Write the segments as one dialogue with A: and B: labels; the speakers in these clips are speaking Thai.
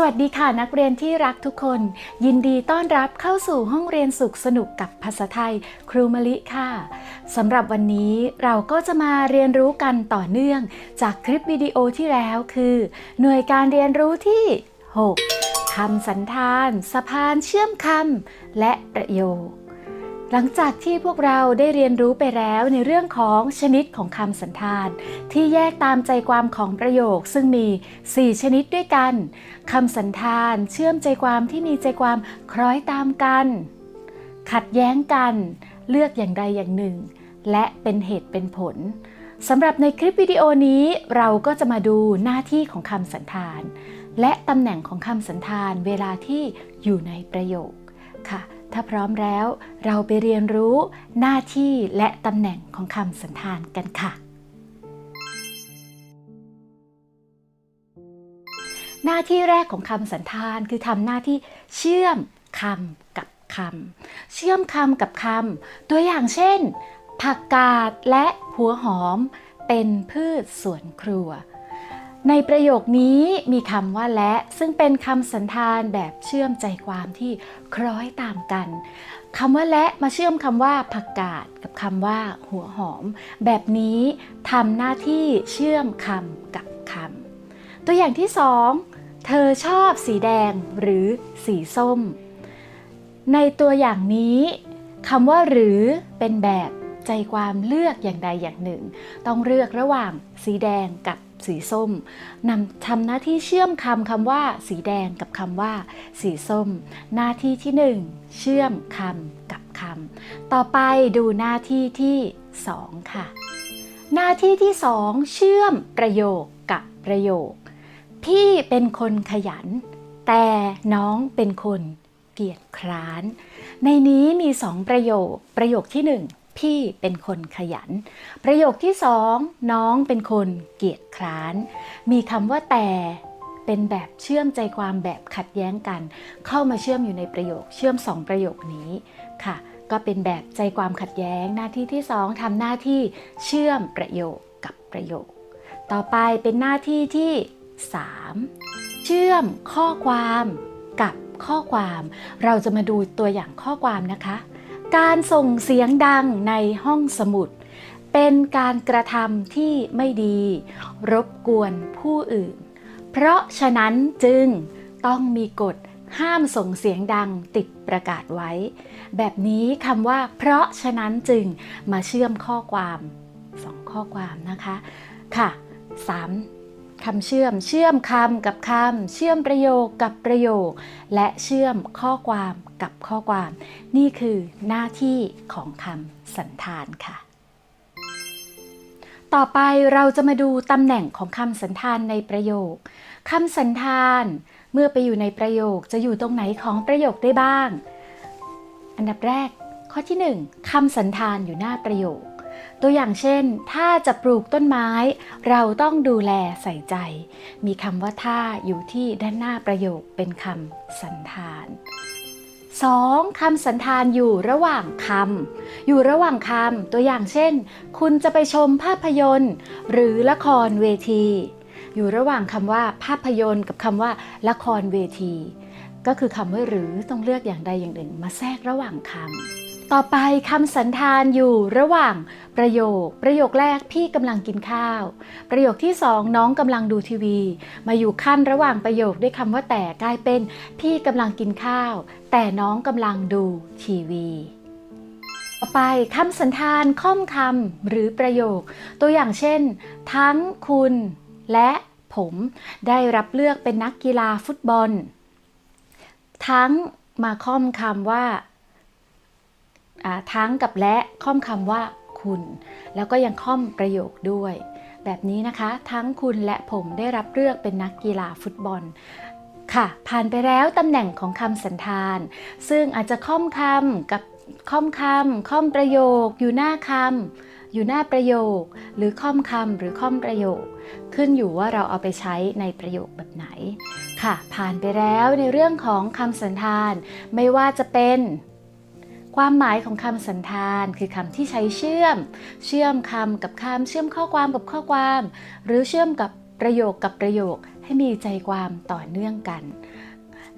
A: สวัสดีค่ะนักเรียนที่รักทุกคน ยินดีต้อนรับเข้าสู่ห้องเรียนสุขสนุกกับภาษาไทย ครูมะลิค่ะสำหรับวันนี้เราก็จะมาเรียนรู้กันต่อเนื่อง จากคลิปวิดีโอที่แล้วคือ หน่วยการเรียนรู้ที่ 6คำสันธาน สะพานเชื่อมคำและประโยค หลังจากที่พวกเราได้เรียนรู้ไปแล้วในเรื่องของชนิดของคำสันธาน ที่แยกตามใจความของประโยค ซึ่งมี 4 ชนิดด้วยกันคำสันธานเชื่อมใจความที่มีใจความคล้อยตามกัน ขัดแย้งกัน เลือกอย่างใดอย่างหนึ่ง และเป็นเหตุเป็นผลสำหรับในคลิปวิดีโอนี้เราก็จะมาดูหน้าที่ของคำสันธาน และตำแหน่งของคำสันธานเวลาที่อยู่ในประโยคค่ะ ถ้าพร้อมแล้วเราไปเรียนรู้หน้าที่และตำแหน่งของคำสันธานกันค่ะ หน้าที่แรกของคำสันธานคือทำหน้าที่เชื่อมคำกับคำเชื่อมคำกับคำตัวอย่างเช่น ผักกาดและหัวหอมเป็นพืชสวนครัว ในประโยคนี้มีคำว่าและซึ่งเป็นคำสันธานแบบเชื่อมใจความที่คล้อยตามกันคำว่าและมาเชื่อมคำว่าผักกาดกับคำว่าหัวหอม แบบนี้ทำหน้าที่เชื่อมคำกับคำตัวอย่างที่สองเธอชอบสีแดงหรือสีส้ม ในตัวอย่างนี้คำว่าหรือเป็นแบบใจความเลือกอย่างใดอย่างหนึ่ง ต้องเลือกระหว่างสีแดงกับ สีส้มนำทำหน้าที่เชื่อมคำคำว่า สีแดงกับคำว่า สีส้ม หน้าที่ที่หนึ่งเชื่อมคำกับคำต่อไปดูหน้าที่ที่สองค่ะ หน้าที่ที่สองเชื่อมประโยคกับประโยค พี่เป็นคนขยัน แต่น้องเป็นคนเกียจคร้าน ในนี้มีสองประโยค ประโยคที่หนึ่ง พี่เป็นคนขยัน ประโยคที่สองน้องเป็นคนเกียจคร้าน มีคำว่าแต่เป็นแบบเชื่อมใจความแบบขัดแย้งกัน เข้ามาเชื่อมอยู่ในประโยคเชื่อมสองประโยคนี้ค่ะ ก็เป็นแบบใจความขัดแย้งหน้าที่ที่สองทำหน้าที่เชื่อมประโยคกับประโยค ต่อไปเป็นหน้าที่ที่ 3. เชื่อมข้อความกับข้อความ เราจะมาดูตัวอย่างข้อความนะคะ การส่งเสียงดังในห้องสมุด เป็นการกระทำที่ไม่ดี รบกวนผู้อื่น เพราะฉะนั้นจึงต้องมีกฎห้ามส่งเสียงดังติดประกาศไว้ แบบนี้คำว่า เพราะฉะนั้นจึงมาเชื่อมข้อความสองข้อความนะคะ ค่ะสาม คำเชื่อม เชื่อมคำกับคำ เชื่อมประโยคกับประโยค และเชื่อมข้อความกับข้อความ นี่คือหน้าที่ของคำสันธานค่ะ ต่อไปเราจะมาดูตำแหน่งของคำสันธานในประโยคคำสันธานเมื่อไปอยู่ในประโยคจะอยู่ตรงไหนของประโยคได้บ้าง อันดับแรก ข้อที่ 1คำสันธานอยู่หน้าประโยค ตัวอย่างเช่น ถ้าจะปลูกต้นไม้ เราต้องดูแลใส่ใจ มีคำว่าถ้าอยู่ที่ด้านหน้าประโยคเป็นคำสันธาน 2. คำสันธานอยู่ระหว่างคำอยู่ระหว่างคำตัวอย่างเช่น คุณจะไปชมภาพยนตร์ หรือละครเวที อยู่ระหว่างคำว่าภาพยนตร์ กับคำว่าละครเวที ก็คือคำว่าหรือต้องเลือกอย่างใดอย่างหนึ่ง มาแทรกระหว่างคำ ต่อไปคำสันธานอยู่ระหว่างประโยค ประโยคแรกพี่กำลังกินข้าว ประโยคที่สองน้องกำลังดูทีวี มาอยู่ขั้นระหว่างประโยคด้วยคำว่าแต่กลายเป็นพี่กำลังกินข้าว แต่น้องกำลังดูทีวีต่อไปคำสันธานค่อมคำหรือประโยค ตัวอย่างเช่น ทั้งคุณและผมได้รับเลือกเป็นนักกีฬาฟุตบอล ทั้งมาค่อมคำว่า ทั้งกับและค่อมคำว่าคุณ แล้วก็ยังค่อมประโยคด้วย แบบนี้นะคะ ทั้งคุณและผมได้รับเลือกเป็นนักกีฬาฟุตบอลค่ะ ผ่านไปแล้วตำแหน่งของคำสันธาน ซึ่งอาจจะค่อมคำกับค่อมคำค่อมประโยค อยู่หน้าคำอยู่หน้าประโยค หรือค่อมคำหรือค่อมประโยค ขึ้นอยู่ว่าเราเอาไปใช้ในประโยคแบบไหน ค่ะ ผ่านไปแล้วในเรื่องของคำสันธาน ไม่ว่าจะเป็น ความหมายของคำสันธานคือคำที่ใช้เชื่อม เชื่อมคำกับคำเชื่อมข้อความกับข้อความ หรือเชื่อมกับประโยคกับประโยคให้มีใจความต่อเนื่องกัน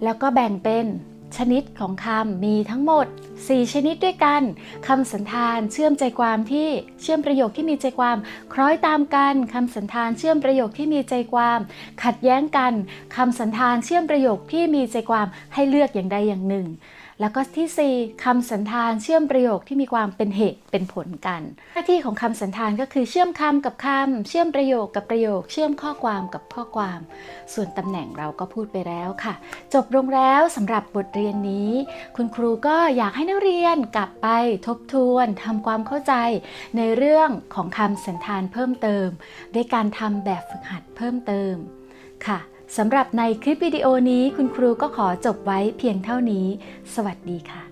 A: แล้วก็แบ่งเป็นชนิดของคำมีทั้งหมด 4 ชนิดด้วยกันคำสันธานเชื่อมใจความที่เชื่อมประโยคที่มีใจความ คล้อยตามกันคำสันธานเชื่อมประโยคที่มีใจความ ขัดแย้งกันคำสันธานเชื่อมประโยคที่มีใจความให้เลือกอย่างใดอย่างหนึ่ง แล้วก็ที่ 4คำสันธานเชื่อมประโยคที่มีความเป็นเหตุเป็นผลกัน หน้าที่ของคำสันธานก็คือเชื่อมคำกับคำเชื่อมประโยคกับประโยค เชื่อมข้อความกับข้อความ ส่วนตำแหน่งเราก็พูดไปแล้วค่ะ จบลงแล้วสำหรับบทเรียนนี้ คุณครูก็อยากให้นักเรียนกลับไปทบทวนทำความเข้าใจ ในเรื่องของคำสันธานเพิ่มเติม ด้วยการทำแบบฝึกหัดเพิ่มเติมค่ะ สำหรับในคลิปวิดีโอนี้คุณครูก็ขอจบไว้เพียงเท่านี้ สวัสดีค่ะ